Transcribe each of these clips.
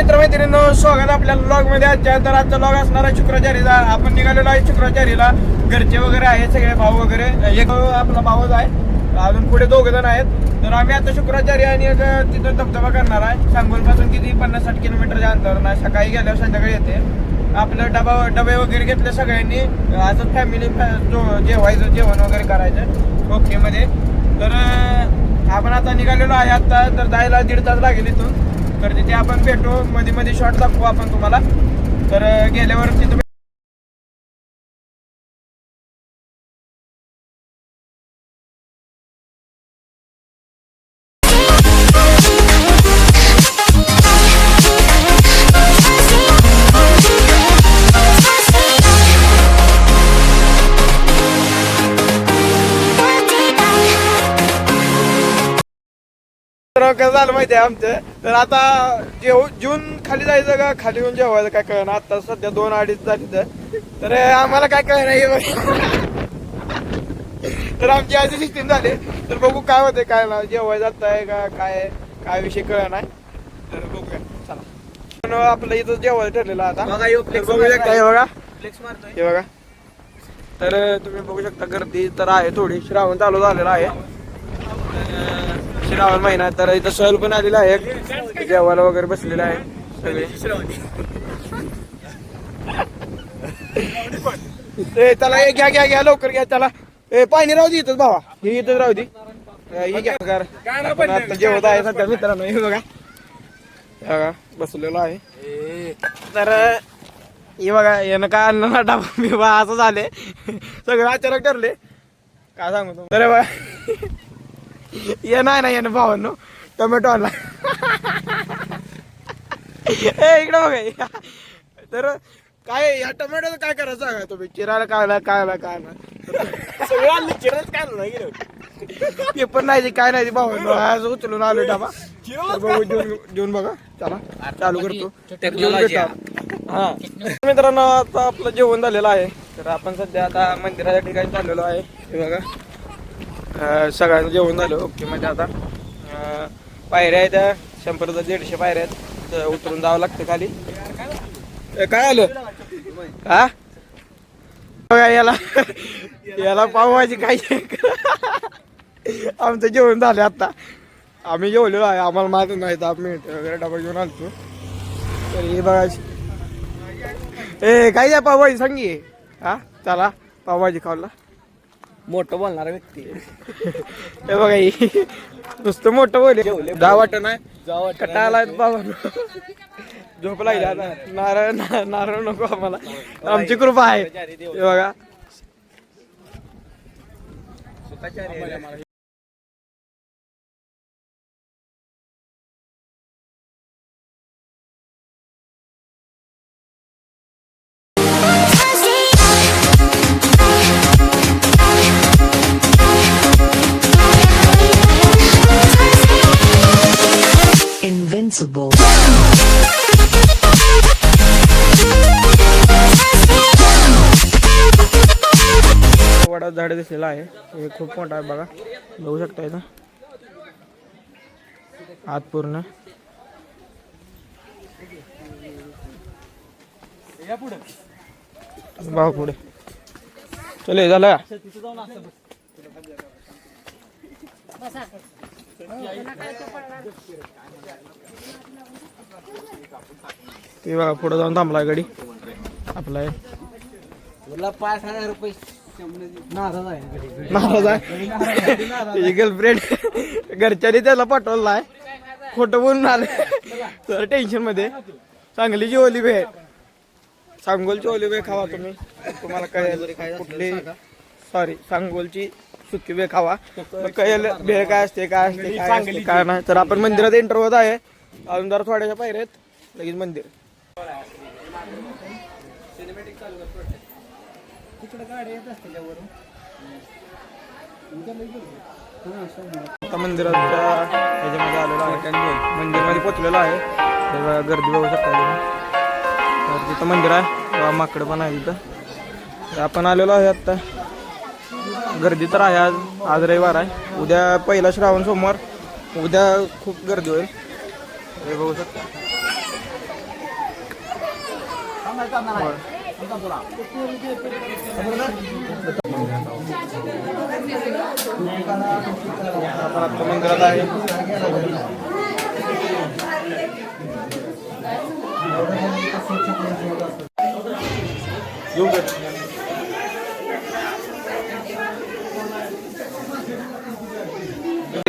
मित्रमैत्रिणींनो स्वागत आपल्या ब्लॉगमध्ये आजच्या तर आजचा ब्लॉग असणार आहे शुक्राचारीचा. आपण निघालेलो आहे शुक्राचारीला. घरचे वगैरे आहेत सगळे भाऊ वगैरे. एक आपला भाऊच आहे. अजून पुढे दोघ जण आहेत. तर आम्ही आता शुक्राचारी आणि तिथं धबधबा करणार आहे. सांगून पासून किती पन्नास साठ किलोमीटरच्या अंतर नाही सकाळी गेल्यावर संध्याकाळी येते. आपलं डबा डबे वगैरे घेतले सगळ्यांनी. असं फॅमिली जेवायचं जेवण वगैरे करायचं. ओके मध्ये. तर आपण आता निघालेलो आहे आता. तर जायला दीड तास लागेल इथून. तर तिथे आपण भेटू. मध्ये मध्ये शॉर्ट दाखवू आपण तुम्हाला. तर गेल्यावरती तुम्ही तर कसं झालं माहिती आहे आमचं. तर आता जेव जून खाली जायचं का? खाली येऊन जेवायचं काय कळणार आता सध्या दोन अडीच झाली तर. तर आम्हाला काय कळणार हे. तर आमची अशी सिस्टीम झाली. तर बघू काय होते काय ना जेवायला जात आहे का काय काय विषय कळ नाही तर बघूया. चला. पण आपलं इथं जेवायला ठरलेलं आता. बघा, शकता हे बघा. हे बघा. तर तुम्ही बघू शकता गर्दी तर आहे थोडी. श्रावण चालू झालेला आहे. तर, श्रावण महिना तर इथं सहल पण आलेला आहे जेवायला वगैरे बसलेला आहे. सगळे. ए चला ए, घ्या घ्या घ्या लवकर घ्या चला ए पाणी राहू दे इथंच भावा. ही इथंच राहू दे. ही घ्या. कर आपण आता जेवत आहे सध्या मित्रांनो. हे बघा. हे बघा बसलेलो आहे. तर हे बघा यानं काय आणलं ना डाबा? बिबा असं झाले. सगळं अचानक ठरले. काय सांगू तुम्ही तर बघा. ये नाही ना यानं भावांनो. टोमॅटो आणला. ए इकडे बघा. तर काय या टोमॅटोचं काय करायचं सांगा तुम्ही? चिरायला कायला कायला काय ना सगळं आणलं चिरच काय नाही गेलं? ते पण नाही काय नाही भावांनो. आज उचलून आलो डाबा. बघू जेवून जेवून बघा. चला चालू करतो. हा. मित्रांनो आता आपलं जेवण झालेलं आहे. तर आपण सध्या आता मंदिराच्या ठिकाणी चाललेलो आहे. हे बघा. सगळ्यांना जेवण झालं. ओके म्हणजे आता पायऱ्या आहेत शंभर दीडशे पायऱ्या आहेत. उतरून जावं लागतं खाली. काय आलं? हा बघा याला याला पावभाजी काय? आमचं जेवण झालं आता. आम्ही जेवलेलो आहे आम्हाला माहीत नाही दहा मिनिट वगैरे डबा घेऊन आलतो. तर हे बघा ए काय द्या पावभाजी सांगी हा चला पावभाजी खावला मोठं बोलणारा व्यक्ती. हे बघा ही. नुसतं मोठं बोल दहा वाटत नाही कटाला बाबा. झोप लागली आता. नारळ ना- नारळ नको आम्हाला. आमची कृपा आहे. हे बघा. Invincible. वडा झाड दिसलेला आहे. हे खूप मोठा आहे बघा. बघू शकता इथं. आत पूर्ण. भाऊ पुढे. चले झालं ते बघा पुढे जाऊन थांबला गाडी. आपला तुला पाच हजार रुपये नाराज आहे. नाराज आहे. त्याची गर्लफ्रेंड घरच्यांनी त्याला पाठवला आहे. खोटं बोलून आले. तर टेन्शनमध्ये. चांगली ओली भेळ सांगोलची ओली भेळ खावा तुम्ही. तुम्हाला काय कुठली सॉरी सांगोलची सुकी भेळ खावा. कळेल भेळ काय असते काय असते काय असते, काय नाही. तर आपण मंदिरात एंटर होत आहे. अजून जरा थोड्याशा पायऱ्या आहेत. लगेच मंदिर. आता मंदिराच्या ह्याच्यामध्ये आलेलो आहे. मंदिरमध्ये पोचलेलो आहे. बघा, गर्दी बघू शकता तुम्ही. तर तिथं मंदिर आहे. माकडं पण आहे तिथं. तर आपण आलेलो आहे आत्ता गर्दी तर आहे आज. आज रविवार आहे. उद्या पहिला श्रावण सोमवार. उद्या खूप गर्दी होईल. हे बघू शकता. मंदिरात आहे योग्य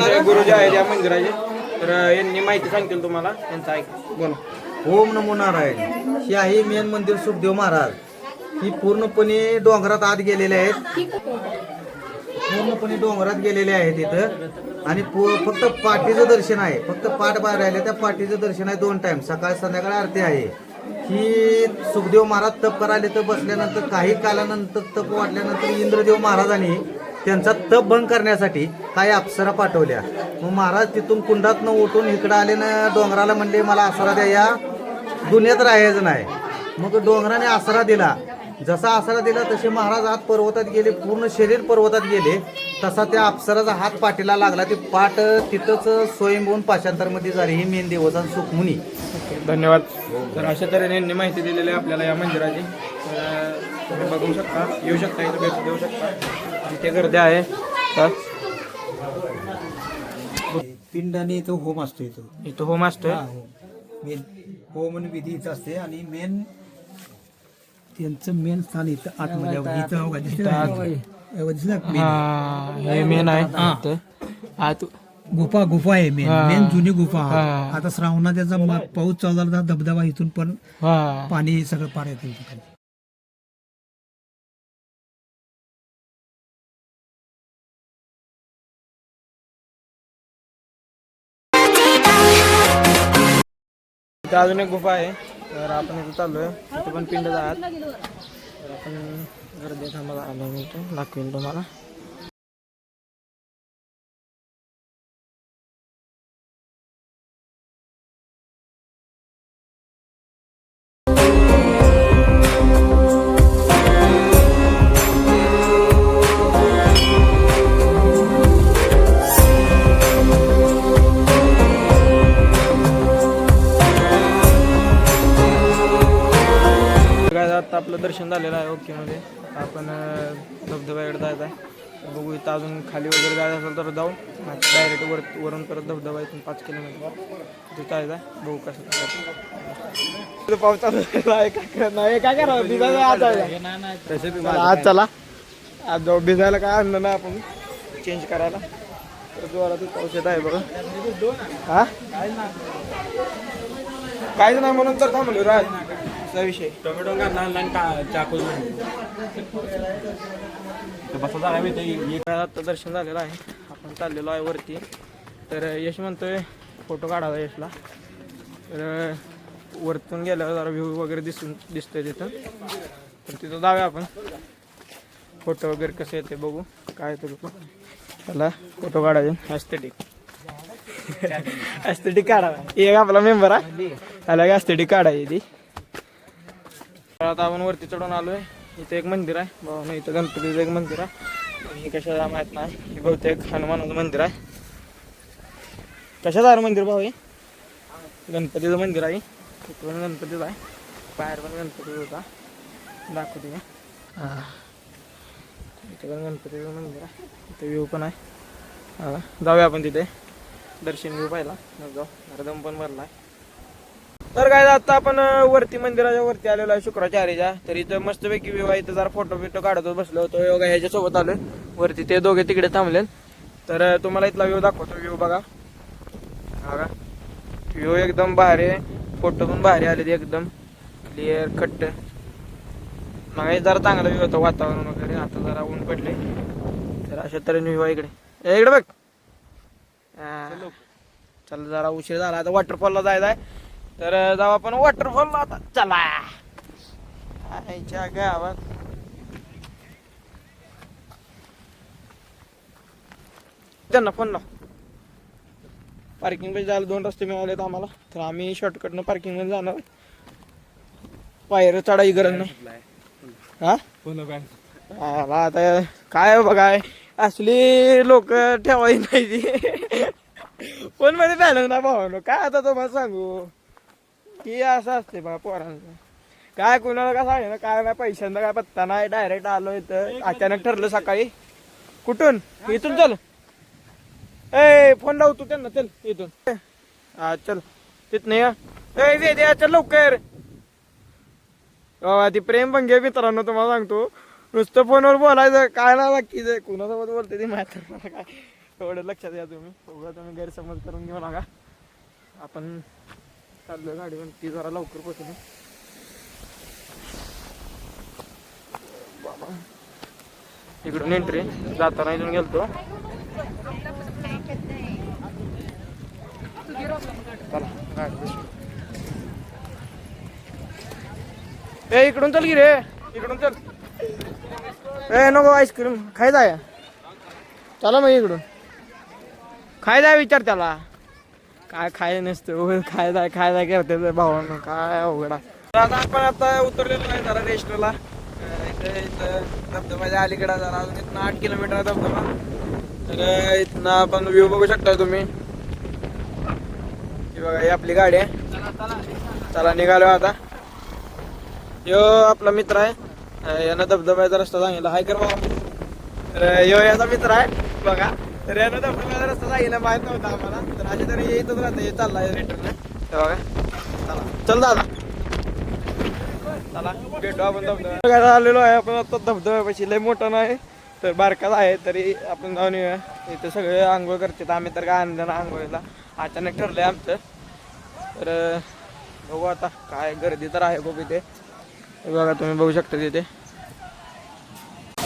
हे गुरुजी आहेत या मंदिराचे. तर यांनी माहिती सांगतील तुम्हाला. त्यांचं ऐक. बोला. ओम नमो नारायण. ही आहे मेन मंदिर सुखदेव महाराज. ही पूर्णपणे डोंगरात आत गेलेले आहेत. पूर्णपणे डोंगरात गेलेले आहेत इथं. आणि पु- फक्त पाठीचं दर्शन आहे. फक्त पाठ बाहेर राहिले त्या पाठीचं दर्शन आहे दोन टाइम सकाळ संध्याकाळ आरती आहे. ही सुखदेव महाराज तप करायला तर बसल्यानंतर काही कालानंतर तप वाटल्यानंतर इंद्रदेव महाराजांनी त्यांचा तप भंग करण्यासाठी काही अप्सरा पाठवल्या. मग महाराज तिथून कुंडात न उठून इकडं आले ना डोंगराला म्हणले मला आसरा द्या या. दुनियात राहायचं नाही. मग डोंगराने आसरा दिला. जसा आसरा दिला तसे महाराज आत पर्वतात गेले पूर्ण शरीर पर्वतात गेले. तसा त्या अप्सराचा हात पाठीला लागला. ते पाठ तिथंच स्वयंभून पाशांतरमध्ये झाली. ही मेन देवता सुखमुनी. धन्यवाद. तर अशा तऱ्हेने यांनी माहिती दिलेली आहे आपल्याला या मंदिराची. तुम्ही बघू शकता येऊ शकता इथं भेट देऊ शकता. इथे गर्दी आहे. तर पिंड आणि इथं होम असतो इथं. इथं होम असतोय? मेन होम आणि विधी इथं असते आणि मेन त्यांचं मेन स्थान इथं आतमध्ये. इथं दिसलं? हा हे मेन आहे. इथं. हा तू गुफा गुफा आहे मेन हा. मेन जुनी गुफा. हा. आता श्रावणात त्याचा पाऊस चालू झाला धबधबा इथून पण हा. पाणी सगळं पार येते इथं अजून एक गुफा आहे. तर आपण इथं चाललोय. तिथं पण पिंड आहात तर आपण गर्दी थांबायला आलो मी इथं. दाखवेन तुम्हाला. दर्शन झालेलं आहे ओके मध्ये आता आपण धबधब्याकडे जायचं आहे. बघू इथं अजून खाली वगैरे जायचं असेल तर जाऊ. डायरेक्ट वर वरून परत धबधबा इथून पाच किलोमीटर तिथं जायचं आहे. बघू कसं पाऊस चालू आहे. काय काय करा भिजायला आज आज चला. आज जाऊ. भिजायला काय आणलं ना आपण. चेंज करायला. तर जोरात पाऊस येत आहे बघा. हा? काहीच नाही म्हणून तर थांबलो राज. असा विषय. टोमॅटो लहान चाकू बसा झाला मी ते आता दर्शन झालेलं आहे. आपण चाललेलो आहे वरती. तर यश म्हणतोय फोटो काढावा यशला. तर वरतून गेल्यावर जरा व्ह्यू वगैरे दिसून दिसतोय तिथं. तर तिथं जाऊया आपण. फोटो वगैरे कसे येते बघू. काय येतं त्याला फोटो काढायचे. ॲस्थेटिक ॲस्थेटिक काढावा. एक आपला मेंबर आहे. त्याला ॲस्थेटिक काढायची ती? आता आपण वरती चढून आलोय. इथे एक मंदिर आहे. भाऊ इथं गणपतीचं एक मंदिर आहे. हे कशाला माहीत नाही. हे बहुतेक हनुमानाचं मंदिर आहे. कशाचं आहे मंदिर भाऊ हे? गणपतीचं मंदिर आहे. इकडून गणपतीचं आहे. बाहेर पण गणपतीचा होता. दाखवते हां. इथे पण गणपतीचं मंदिर आहे. इथे व्ह्यू पण आहे. जाऊया आपण तिथे. दर्शन घेऊ पाहिला. मग जाऊ. जरा दम पण भरला आहे. तर काय आता आपण वरती मंदिराच्या वरती आलेलो आहे शुक्राचार्यच्या. तर इथं मस्तपैकी विवाह इथं जरा फोटो बिटो काढत बसलो होतो. योगा ह्याच्यासोबत आलोय. वरती ते दोघे तिकडे थांबले तर तुम्हाला इथला व्ह्यू दाखवतो. व्ह्यू बघा. बघा व्ह्यू एकदम भारी आहे. फोटो पण भारी आले एकदम. क्लिअर खट्ट. मग जरा चांगला व्ह्यू होतं वातावरण वगैरे. आता जरा ऊन पडले तर अशा तऱ्हेने व्ह्यू आहे इकडे इकडे बघ. चल चला जरा उशीर झाला. आता वॉटरफॉलला जायचं आहे तर जाऊ आपण वॉटरफॉलला आता. चला. आईच्या गावात. त्यांना फोन लाव. पार्किंगमध्ये जायला दोन रस्ते मिळालेत आम्हाला. तर आम्ही शॉर्टकटनं पार्किंगमध्ये जाणार पायर चढाई गरज नाही. हा? आता. काय बघाय असली लोक ठेवायची नाही ती. फोनमध्ये बॅलन्स ना भावानो. काय आता तुम्हाला सांगू? की असं असते पोरांचं. काय कुणाला काय सांगे ना काय नाही पैशांचा काय पत्ता नाही डायरेक्ट आलो इथं. अचानक ठरलं सकाळी. कुठून? इथून चल. ए फोन लावतो त्यांना चल इथून. हा चल. तिथनं या. ए वेद्या चल लवकर. बाबा ती प्रेम घे मित्रांनो तुम्हाला सांगतो. नुसतं फोनवर बोलायचं काय ना बाकीचं कुणासोबत बोलते ती माहिती काय. एवढं लक्षात या तुम्ही. उगा तुम्ही गैरसमज करून घेऊ नका. आपण चाललो गाडी ती जरा लवकर पोहोचली बाबा. इकडून एंट्री जाताना इथून गेलतो. ए इकडून चल की रे. इकडून चल. ए नको आईस्क्रीम खायचा आहे. चला मग इकडून. खायचा आहे विचार त्याला. काय खाय नसतं उगाच खायला जाय काय जाय करते भावानं काय अवघड आहे. तर आता आपण आता उतरलेलो आहे जरा रेस्टला. इथं इथं धबधब्याच्या अलीकडे जरा अजून इथनं आठ किलोमीटर आहे धबधबा. तर इथनं आपण व्ह्यू बघू शकता तुम्ही. बघा ही आपली गाडी आहे. चला निघालो आता. यो आपला मित्र आहे. यानं धबधब्याचा रस्ता सांगितला. हाय कर बाबा. तर यो याचा मित्र आहे. बघा. तर यानं धबधब्याचा रस्ता सांगितला माहीत नव्हता आम्हाला. तर अशा तरी येतच राहतं हे चाललाय रिटर्न बघा. चला. चल दादा. चला भेटू आपण धबधबा बघायला आलेलो आहे आपण आता धबधब्यापाशी. लय मोठा नाही तर बारकाच आहे तरी आपण जाऊन येऊया. इथे सगळे आंघोळ करतात. आम्ही तर काय आणलं ना आंघोळीला. अचानक ठरलंय आमचं. तर बघू आता काय गर्दी तर आहे खूप इथे. बघा तुम्ही बघू शकता तिथे.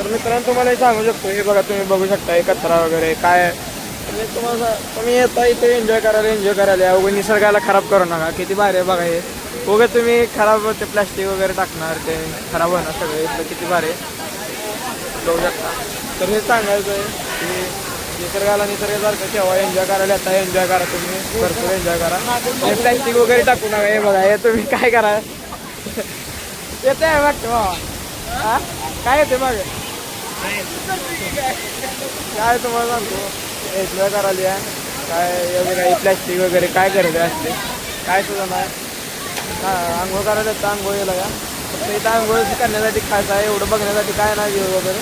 तर मित्रांनो तुम्हाला हे सांगू शकतो. हे बघा तुम्ही बघू शकता हे कचरा वगैरे काय तुम्ही तुम्हाला तुम्ही येता इथे एन्जॉय करायला एन्जॉय करायला या. उगा निसर्गाला खराब करू नका. किती भारी आहे बघा हे. उगा तुम्ही खराब ते प्लॅस्टिक वगैरे टाकणार ते खराब होणार सगळं. इथलं किती भारी आहे. बघू शकता. तर हे सांगायचं आहे की निसर्गाला निसर्गासारखं ठेवा. एन्जॉय करायला येता एन्जॉय करा तुम्ही. भरपूर एन्जॉय करा. हे वगैरे टाकू नका. हे बघा हे तुम्ही काय करा? येते आहे वाटतं काय येते मागे? काय तुम्हाला सांगतो? एन्जॉय करायला या काय वगैरे काही प्लॅस्टिक वगैरे काय करायचं असते? काय सुद्धा नाही. हां आंघोळ करायला तर आंघोळीला का? फक्त इथं आंघोळ करण्यासाठी खायचं आहे एवढं बघण्यासाठी काय नाही घेऊ वगैरे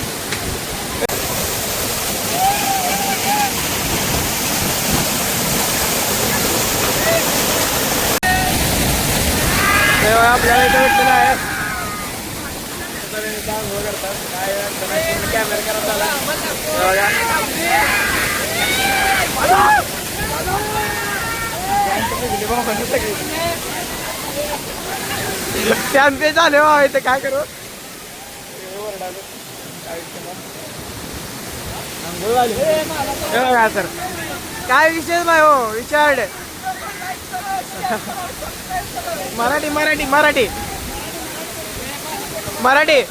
आपल्याला इथं भेटलं आहे आंघोळ करतात काय अडचण नाही. पूर्ण कॅमेरा करत आला हे बघा. ते झाले बाबा इथे काय करू? काय सर काय विषय नाही हो? विचार. मराठी मराठी मराठी. मराठी.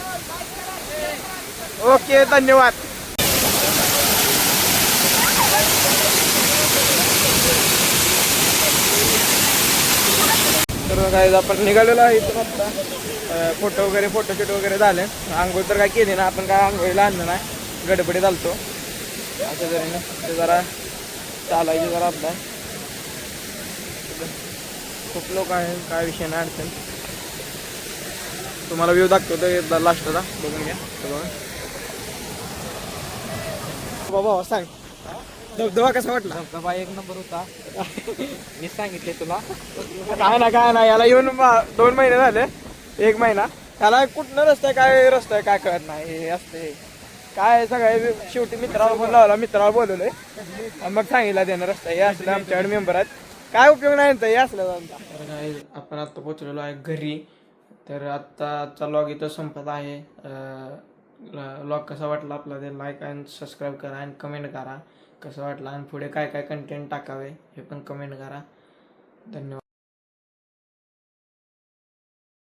ओके धन्यवाद. तर काय आपण निघालेलो आहे इथून आता. फोटो वगैरे फोटोशूट वगैरे झाले. आंघोळ तर काय केली ना आपण काय आंघोळीला आणलं नाही. गडबडीत आलतो. अशा जरी ना ते जरा चालायची जरा आपला खूप लोक आहे काय विषय नाही अडचण. तुम्हाला व्ह्यू दाखवतो एकदा लास्टचा बघून घ्या. बघा बाबा सांग. धबधबा कसा वाटला? धबधबा एक नंबर होता. मी सांगितले तुला. काय ना काय ना याला येऊन दोन महिने झाले. एक महिना. त्याला कुठनं रस्ता आहे काय रस्ता आहे काय कळत नाही. हे असते काय सगळे शेवटी मित्राला फोन लावला मित्राला बोलवलंय. आणि मग सांगितलं त्यानं रस्ता. हे असलं आमच्याकडे मेंबर आहेत. काय उपयोग नाही हे असलं आमचा आपण आता पोचलेलो आहे घरी. तर आत्ताचा लॉग इथं संपत आहे. ब्लॉग कसा वाटला आपला ते लाईक अँड सबस्क्राईब करा आणि कमेंट करा. कसं वाटलं? आणि पुढे काय काय कंटेंट टाकावे? हे पण कमेंट करा. धन्यवाद.